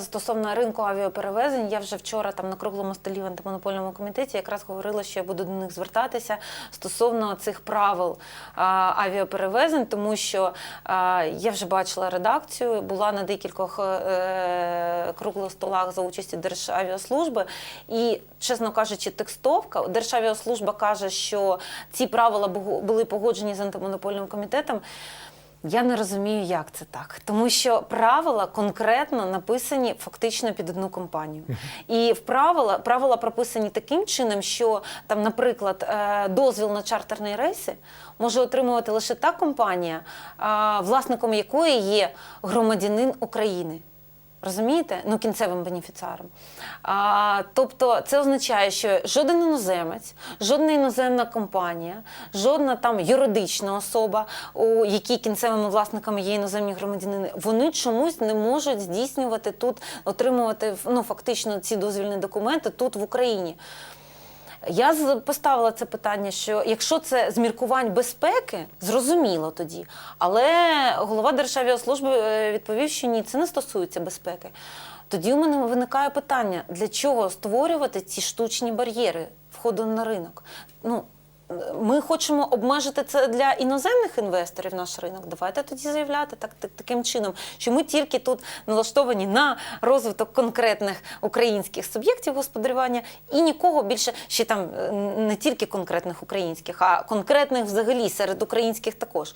Стосовно ринку авіаперевезень, я вже вчора там на круглому столі в антимонопольному комітеті якраз говорила, що я буду до них звертатися стосовно цих правил а, авіаперевезень, тому що а, я вже бачила редакцію, була на декількох е, круглих столах за участі Державіаслужби. І, чесно кажучи, текстовка Державіаслужба каже, що ці правила бу- були погоджені з антимонопольним комітетом. Я не розумію, як це так, тому що правила конкретно написані фактично під одну компанію. І в правила правила прописані таким чином, що там, наприклад, е, дозвіл на чартерні рейси може отримувати лише та компанія, власником якої є громадянин України. Розумієте? Ну, кінцевим бенефіціаром. А, тобто це означає, що жоден іноземець, жодна іноземна компанія, жодна там юридична особа, у якій кінцевими власниками є іноземні громадянини, вони чомусь не можуть здійснювати тут, отримувати ну, фактично ці дозвільні документи тут в Україні. Я поставила це питання, що якщо це з міркувань безпеки, зрозуміло тоді. Але голова Державіаслужби служби відповів, що ні, це не стосується безпеки. Тоді у мене виникає питання: для чого створювати ці штучні бар'єри входу на ринок? Ну, хочемо обмежити це для іноземних інвесторів наш ринок. Давайте тоді заявляти так, так таким чином, що ми тільки тут налаштовані на розвиток конкретних українських суб'єктів господарювання і нікого більше ще там е, не тільки конкретних українських, а конкретних взагалі серед українських також.